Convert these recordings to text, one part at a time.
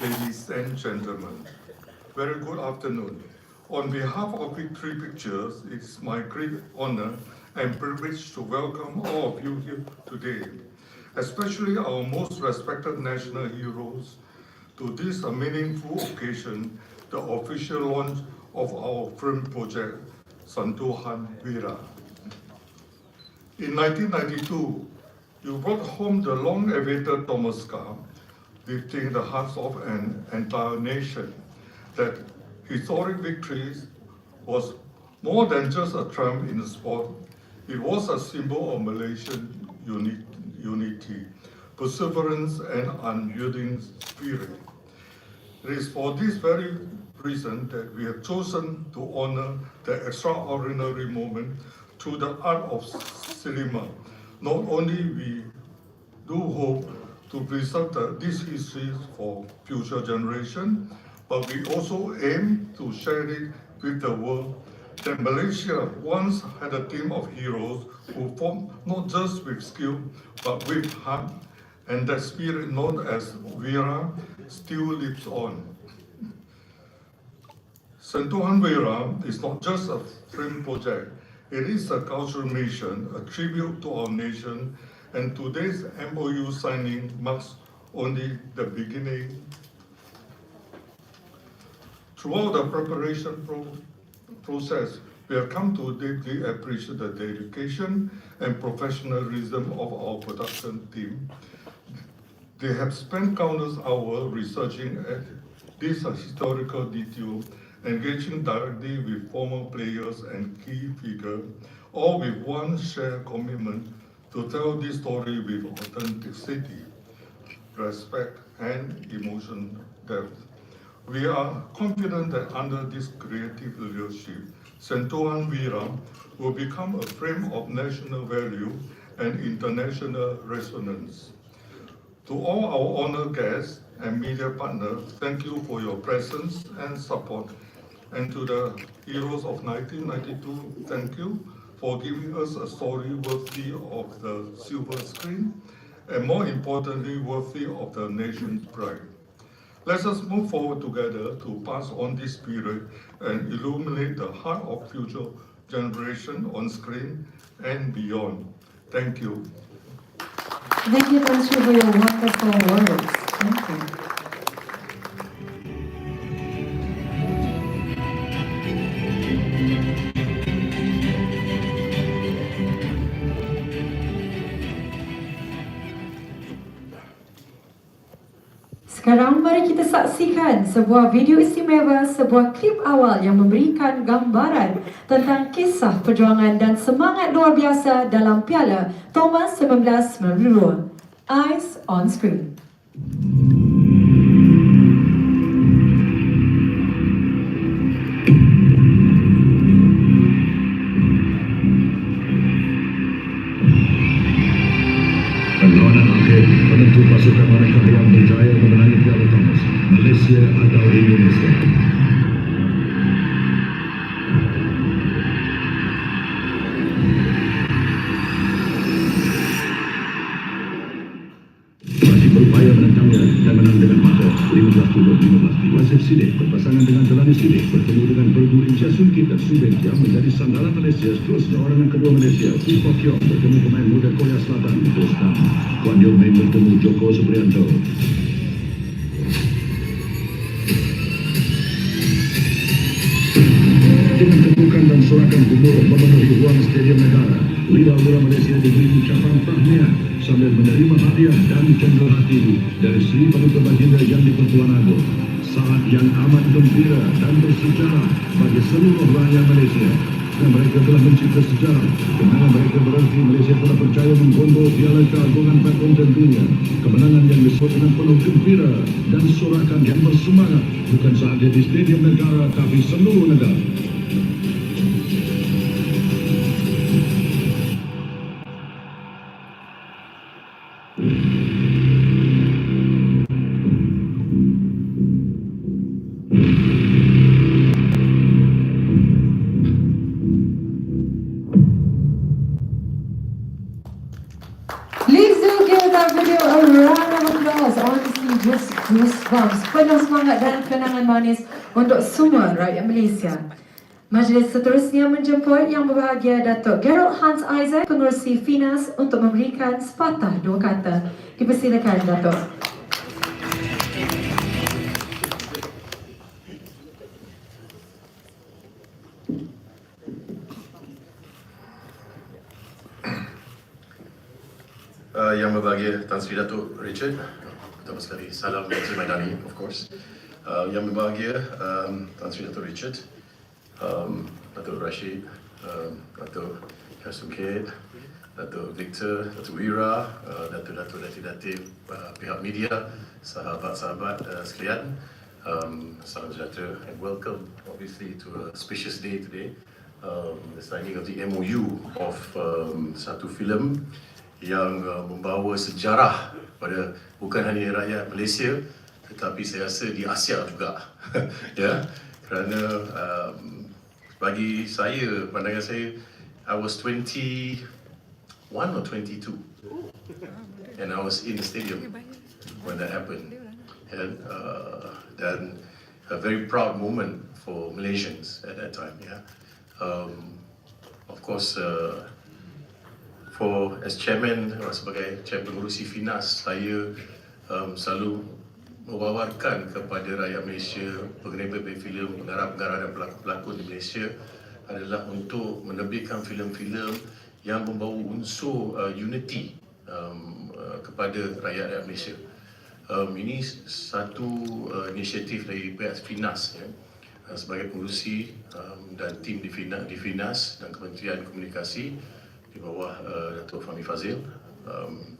ladies and gentlemen. Very good afternoon. On behalf of Victory Pictures, it's my great honor and privilege to welcome all of you here today, especially our most respected national heroes, to this meaningful occasion, the official launch of our film project, Santuhan Vira. In 1992, you brought home the long-awaited Thomas Cup, lifting the hearts of an entire nation. That historic victory was more than just a triumph in the sport. It was a symbol of Malaysian uni- unity, perseverance, and unyielding spirit. It is for this very reason that we have chosen to honor the extraordinary moment through the art of cinema. Not only we do hope to preserve the, this history for future generation, but we also aim to share it with the world. That Malaysia once had a team of heroes who fought not just with skill, but with heart, and that spirit known as Vera still lives on. Sentuhan Vera is not just a film project, it is a cultural mission, a tribute to our nation, and today's MOU signing marks only the beginning. Throughout the preparation pro- process, we have come to deeply appreciate the dedication and professionalism of our production team. They have spent countless hours researching at this historical detail, engaging directly with former players and key figures, all with one shared commitment to tell this story with authenticity, respect, and emotion depth. We are confident that under this creative leadership, Sentuhan Vira will become a frame of national value and international resonance. To all our honored guests and media partners, thank you for your presence and support. And to the heroes of 1992, thank you for giving us a story worthy of the silver screen and more importantly, worthy of the nation's pride. Let us move forward together to pass on this spirit and illuminate the heart of future generation on screen and beyond. Thank you. Thank you, Sri, for your wonderful words. Thank you. Sekarang mari kita saksikan sebuah video istimewa, sebuah klip awal yang memberikan gambaran tentang kisah perjuangan dan semangat luar biasa dalam Piala Thomas 1992. Eyes on screen. Malaysia seterusnya orang kedua Malaysia Fu Fok Kiong bertemu pemain muda Korea Selatan Bostan Kuan Yew Meng bertemu Joko Supriyanto dengan tepukan dan sorakan gumur memenuhi ruang Stadium Negara. Wira-wira Malaysia diberi ucapan tahniah sambil menerima hadiah dan cenderung hati dari Sri Paduka Baginda yang di Pertuan Agong. Saat yang amat gembira dan bersejarah bagi seluruh rakyat Malaysia. Dan mereka telah mencipta sejarah. Kemenangan mereka berarti Malaysia telah percaya menggondol piala keagungan badminton dunia. Kemenangan yang disebut dengan penuh gembira dan sorakan yang bersemangat. Bukan sahaja di Stadium Negara tapi seluruh negara. Just Vams, penuh semangat dan kenangan manis untuk semua rakyat Malaysia. Majlis seterusnya menjemput yang berbahagia Datuk Gerald Hans Isaac, pengurusi Finas untuk memberikan sepatah dua kata. Dipersilakan Datuk. Uh, yang berbahagia Tan Sri Datuk Richard Pertama sekali salam Encik Maidani of course. Uh, Yang berbahagia um, Tan Sri Datuk Richard um, Datuk Rashid um, Datuk Kasukit Datuk Victor Datuk Wira uh, Datuk-Datuk Datuk-Datuk uh, pihak media Sahabat-sahabat uh, sekalian. Um, Salam sejahtera and welcome obviously to a spacious day today. Um, the signing of the MOU of um, satu filem yang uh, membawa sejarah pada bukan hanya rakyat Malaysia tetapi saya rasa di Asia juga. Ya kerana um, bagi saya pandangan saya I was 21 or 22 and I was in the stadium when that happened. And uh, dan a very proud moment for Malaysians at that time yeah. Um, of course uh, for as chairman uh, sebagai chair pengurusi Finas saya um, selalu mewawarkan kepada rakyat Malaysia mengenai berbagai filem pengarah-pengarah dan pelakon-pelakon di Malaysia adalah untuk menerbitkan filem-filem yang membawa unsur uh, unity um, uh, kepada rakyat-rakyat Malaysia. Um, ini satu uh, inisiatif dari pihak Finas ya, uh, sebagai pengurusi um, dan tim di Finas, di Finas dan Kementerian Komunikasi di bawah uh, Datuk Fahmi Fazil. Um,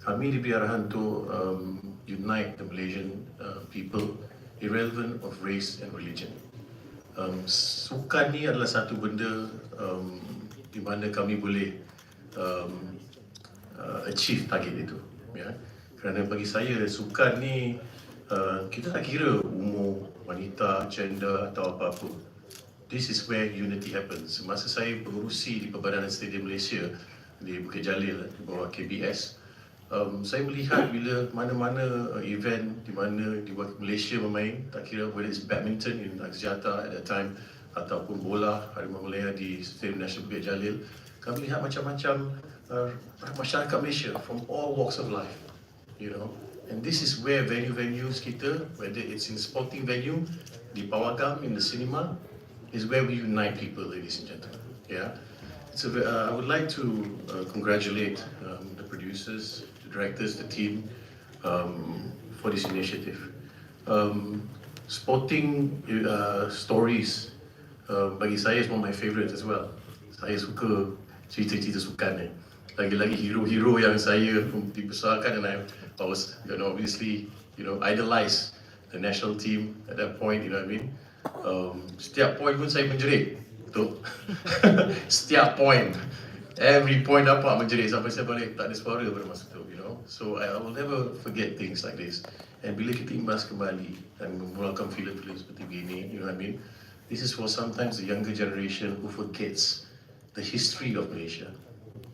kami diberi arahan untuk um, unite the Malaysian uh, people irrelevant of race and religion. Um, sukan ni adalah satu benda um, di mana kami boleh um, uh, achieve target itu. Ya. Kerana bagi saya sukan ni uh, kita tak kira umur, wanita, gender atau apa-apa. This is where unity happens. Masa saya pengurusi di Perbadanan Stadium Malaysia di Bukit Jalil di bawah KBS, um, saya melihat bila mana-mana uh, event di mana di Malaysia bermain, tak kira whether it's badminton in Axiata at that time ataupun bola Harimau Malaya di Stadium National Bukit Jalil, kami lihat macam-macam uh, masyarakat Malaysia from all walks of life, you know. And this is where venue-venues kita, whether it's in sporting venue, di Pawagam, in the cinema, is where we unite people, ladies and gentlemen. Yeah. So uh, I would like to uh, congratulate um, the producers, the directors, the team um, for this initiative. Um, sporting uh, stories uh, bagi saya is one of my favourite as well. Saya suka cerita-cerita sukan ni. Lagi-lagi hero-hero yang saya dibesarkan and I, I was, you know, obviously, you know, idolize the national team at that point, you know what I mean? Um, setiap point pun saya menjerit. Betul. setiap point. Every point dapat menjerit sampai saya balik tak ada suara pada masa tu, you know. So I, I will never forget things like this. And bila kita imbas kembali dan memulakan filem-filem seperti begini, you know what I mean? This is for sometimes the younger generation who forgets the history of Malaysia,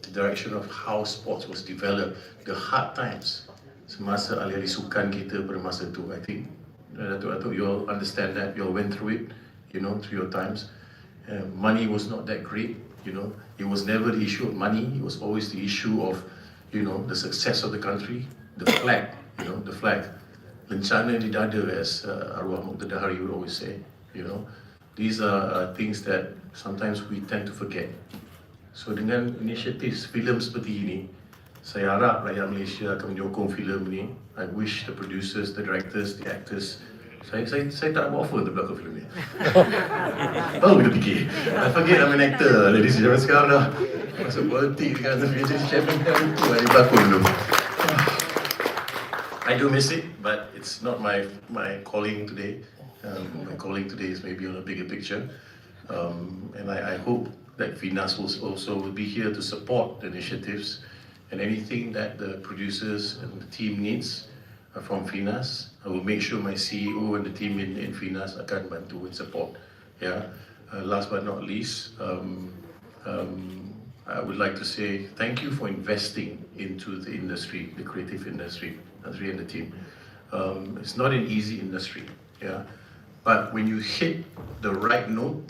the direction of how sports was developed, the hard times semasa alih-alih sukan kita pada masa tu. I think Datuk, you all understand that, you all went through it, you know, through your times. Uh, money was not that great, you know. It was never the issue of money. It was always the issue of, you know, the success of the country, the flag, you know, the flag. Lencana di dada, as uh, Arwah Muqtada Hari would always say, you know. These are uh, things that sometimes we tend to forget. So dengan inisiatif filem seperti ini, saya harap rakyat Malaysia akan menyokong filem ini. I wish the producers, the directors, the actors, saya saya saya tak nak buat offer untuk belakang filem ni. Baru kita fikir. I forget I'm an actor. Ladies and gentlemen, sekarang dah masuk politik kan. Tapi jadi chairman kan itu lah, dia berlakon dulu. I do miss it, but it's not my my calling today. Um, my calling today is maybe on a bigger picture, um, and I, I hope that Finas will also will be here to support the initiatives and anything that the producers and the team needs uh, from Finas. I will make sure my CEO and the team in, in Finas akan bantu and support. Yeah. Uh, last but not least, um, um, I would like to say thank you for investing into the industry, the creative industry, Azri and the team. Um, it's not an easy industry, yeah. But when you hit the right note,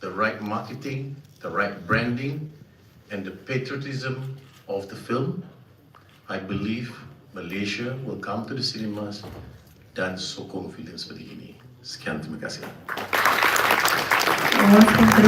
the right marketing, the right branding, and the patriotism of the film, I believe Malaysia will come to the cinemas dan sokong filem seperti ini. Sekian, terima kasih.